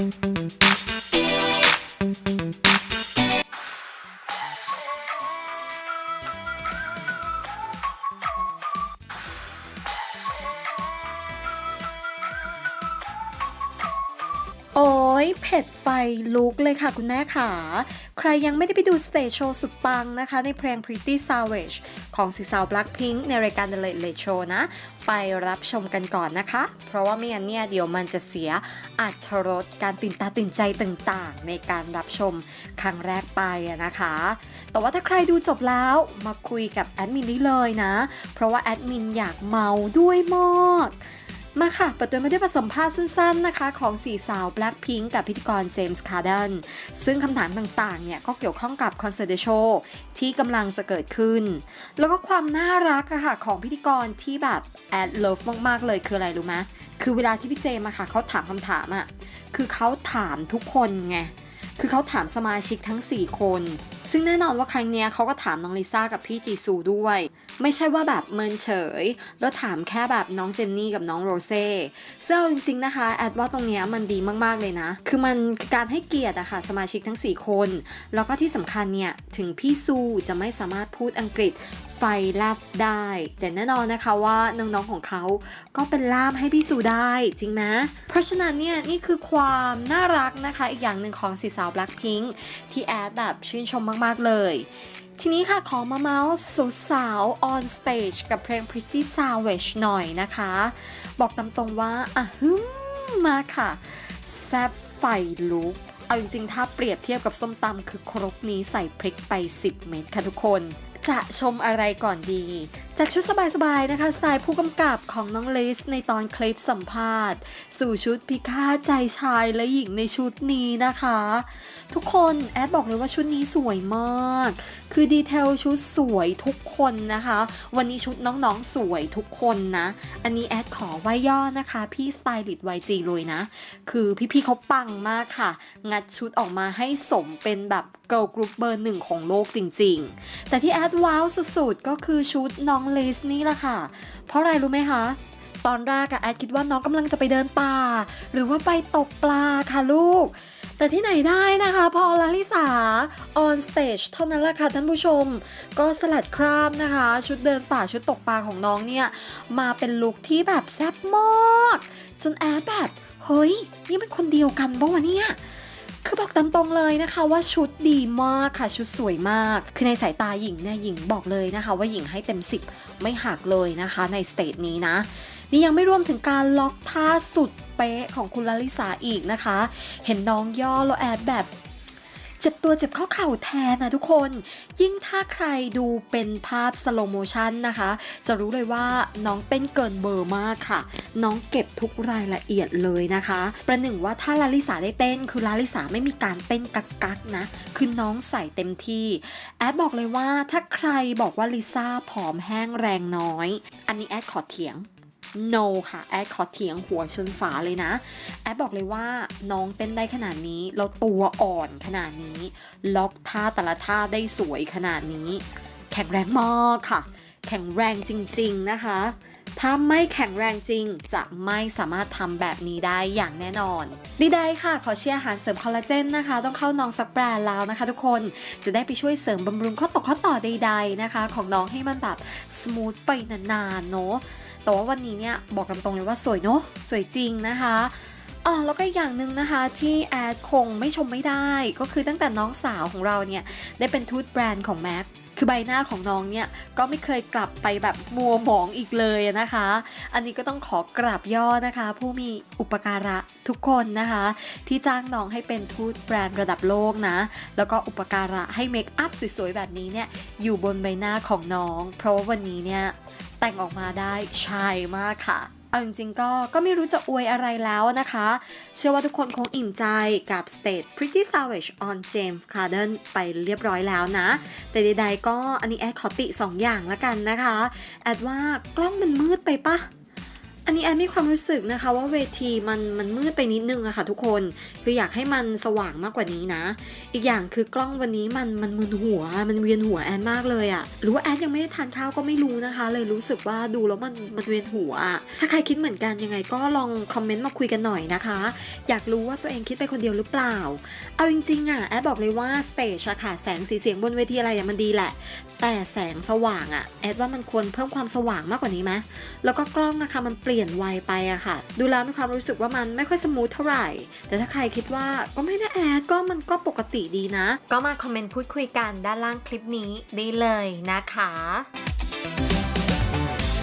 โอ้ ยเผ็ดไฟลุกเลยค่ะคุณแม่ขา ใครยังไม่ได้ไปดูสเตจโชว์สุดปังนะคะ ในเพลง Pretty Savage ของสีสาว Blackpink ในรายการ The Late Late Show นะ ไปรับชมกันก่อนนะคะ เพราะว่าไม่งั้นเนี่ยเดี๋ยวมันจะเสียอัตรรสการตื่นตาตื่นใจต่างๆ ในการรับชมครั้งแรกไปนะคะ แต่ว่าถ้าใครดูจบแล้วมาคุยกับแอดมินได้เลยนะ เพราะว่าแอดมินอยากเมาด้วยมาก มาค่ะเปิดตัวมาด้วยบทสัมภาษณ์สั้นๆนะคะ ของสี่สาว Blackpink กับพิธีกรเจมส์คาร์ดันซึ่งคำถามต่างๆ เนี่ย ก็เกี่ยวข้องกับคอนเสิร์ตโชว์ที่กำลังจะเกิดขึ้น แล้วก็ความน่ารักอะค่ะ ของพิธีกรที่แบบแอดเลิฟมากๆ เลยคืออะไรรู้ไหมคือเวลาที่พี่เจมอะค่ะเขาถามคำถามอะคือเขาถามทุกคนไงคือเขาถามสมาชิกทั้ง 4 คนซึ่งแน่นอนว่าครั้งเนี้ยเขาก็ถามน้องลิซ่ากับพี่จีซูด้วย ไม่ใช่ว่าแบบเมินเฉย แล้วถามแค่แบบน้องเจนนี่กับน้องโรเซ่ซึ่งเอาจริงๆนะคะแอดว่าตรงเนี้ยมันดีมากๆเลยนะ คือมันการให้เกียรติอะค่ะสมาชิกทั้ง 4 คน แล้วก็ที่สำคัญเนี่ยถึงพี่ซูจะไม่สามารถพูดอังกฤษไฟแลบได้ แต่แน่นอนนะคะว่าน้องๆของเขาก็เป็นล่ามให้พี่สูได้จริงไหมเพราะฉะนั้นเนี่ยนี่คือความน่ารักนะคะ อีกอย่างหนึ่งของสีสาว Blackpink ที่แอดแบบชื่นชมมากๆเลย ทีนี้ค่ะขอมาเมาส์สาว on stage กับเพลง Pretty Savage หน่อยนะคะ บอกตามตรงว่าอะฮึมมาค่ะ แซบไฟลุกเอาจริงๆ ถ้าเปรียบเทียบกับส้มตำคือครกนี้ใส่พริกไป 10 เม็ดค่ะทุกคน จะชมอะไรก่อนดี จากชุดสบายๆนะคะ สไตล์ผู้กำกับของน้องลิสในตอนคลิปสัมภาษณ์ สู่ชุดพิฆาตใจชายและหญิงในชุดนี้นะคะ ทุกคนแอดบอกเลยว่าชุดนี้สวยมาก คือดีเทลชุดสวยทุกคนนะคะ วันนี้ชุดน้องๆสวยทุกคนนะ อันนี้แอดขอไว้ย่อนะคะ พี่สไตลิสต์ YG เลยนะ คือพี่ๆเขาปังมากค่ะ งัดชุดออกมาให้สมเป็นแบบเกิร์ลกรุ๊ปเบอร์หนึ่งของโลกจริง ๆ แต่ที่แอดว้าวสุดๆ ก็คือชุดน้องลิสนี่แหละค่ะ เพราะอะไรรู้ไหมคะ ตอนแรกอะแอดคิดว่าน้องกำลังจะไปเดินป่า หรือว่าไปตกปลาค่ะลูก แต่ที่ไหนได้นะคะ พอลาลิสา on stage เท่านั้นแหละค่ะท่านผู้ชม ก็สลัดคราบนะคะ ชุดเดินป่าชุดตกปลาของน้องเนี่ย มาเป็นลุคที่แบบแซ่บมากจนแอดแบบเฮ้ย นี่เป็นคนเดียวกันปะวะเนี่ย คือบอกตามตรงเลยนะคะว่าชุดดีมากค่ะชุดสวยมาก คือในสายตาหญิงเนี่ยหญิงบอกเลยนะคะ ว่าหญิงให้เต็ม 10 ไม่หักเลยนะคะในสเตจนี้นะนี่ยังไม่รวมถึงการล็อกท่าสุดเป๊ะของคุณลลิสาอีกนะคะ เห็นน้องย่อแล้วแอดแบบ เจ็บตัวเจ็บข้อเข่าแทนนะทุกคน ยิ่งถ้าใครดูเป็นภาพสโลโมชันนะคะ จะรู้เลยว่าน้องเต้นเกินเบอร์มากค่ะ น้องเก็บทุกรายละเอียดเลยนะคะ ประหนึ่งว่าถ้าลาลิสาได้เต้น คือลาลิสาไม่มีการเต้นกักกักๆนะ คือน้องใส่เต็มที่ แอดบอกเลยว่าถ้าใครบอกว่าลิซ่าผอมแห้งแรงน้อย อันนี้แอดขอเถียง no ค่ะแอดขอเถียงหัวชนฝาเลยนะแอดบอกเลยว่าน้องเต้นได้ขนาดนี้แล้วตัวอ่อนขนาดนี้ ล็อกท่าแต่ละท่าได้สวยขนาดนี้ แข็งแรงมากค่ะ แข็งแรงจริงๆนะคะ ถ้าไม่แข็งแรงจริง จะไม่สามารถทำแบบนี้ได้อย่างแน่นอนดีได้ค่ะ ขอเชียร์อาหารเสริมคอลลาเจนนะคะ ต้องเข้าน้องสักแบรนด์แล้วนะคะทุกคนจะได้ไปช่วยเสริมบำรุงข้อตกข้อต่อใดๆนะคะ ของน้องให้มันแบบสมูทไปนานๆเนาะ แต่ว่าวันนี้เนี่ยบอกกันตรงเลยว่าสวยเนาะสวยจริงนะคะอ๋อแล้วก็อย่างหนึ่งนะคะที่แอดคงไม่ชมไม่ได้ ก็คือตั้งแต่น้องสาวของเราเนี่ยได้เป็นทูตแบรนด์ของแม็กคือใบหน้าของน้องเนี่ยก็ไม่เคยกลับไปแบบมัวหมองอีกเลยนะคะ อันนี้ก็ต้องขอกราบย่อนะคะ ผู้มีอุปการะทุกคนนะคะ ที่จ้างน้องให้เป็นทูตแบรนด์ระดับโลกนะ แล้วก็อุปการะให้เมคอัพสวยๆแบบนี้เนี่ยอยู่บนใบหน้าของน้อง เพราะว่าวันนี้เนี่ย แต่งออกมาได้ชายมากค่ะเอาจริงๆก็ก็ไม่รู้จะอวยอะไรแล้วนะคะ เชื่อว่าทุกคนคงอิ่มใจกับ State Pretty Savage on James Carden ไปเรียบร้อยแล้วนะ แต่ใดๆก็อันนี้แอดขอติ 2 อย่างละกันนะคะ แอดว่ากล้องมันมืดไปปะ อันนี้แอนมีความรู้สึกนะคะว่าเวทีมันมันมืดไปนิดนึงอะค่ะทุกคน คืออยากให้มันสว่างมากกว่านี้นะ อีกอย่างคือกล้องวันนี้มันมันมึนหัว มันเวียนหัวแอนมากเลยอะหรือว่าแอนยังไม่ได้ทานข้าวก็ไม่รู้นะคะ เลยรู้สึกว่าดูแล้วมันมันเวียนหัวอะถ้าใครคิดเหมือนกันยังไงก็ลองคอมเมนต์มาคุยกันหน่อยนะคะ อยากรู้ว่าตัวเองคิดไปคนเดียวหรือเปล่า เอาจริงๆอะแอดบอกเลยว่าสเตจอะค่ะแสงสีเสียงบนเวทีอะไรอะมันดีแหละ แต่แสงสว่างอะแอดว่ามันควรเพิ่มความสว่างมากกว่านี้ไหมแล้วก็กล้องนะคะมันเปลี่ยนไวไปอะค่ะ ดูแล้วมีความรู้สึกว่ามันไม่ค่อยสมูทเท่าไหร่ แต่ถ้าใครคิดว่าก็ไม่น่าแอดก็มันก็ปกติดีนะ ก็มาคอมเมนต์พูดคุยกันด้านล่างคลิปนี้ได้เลยนะคะ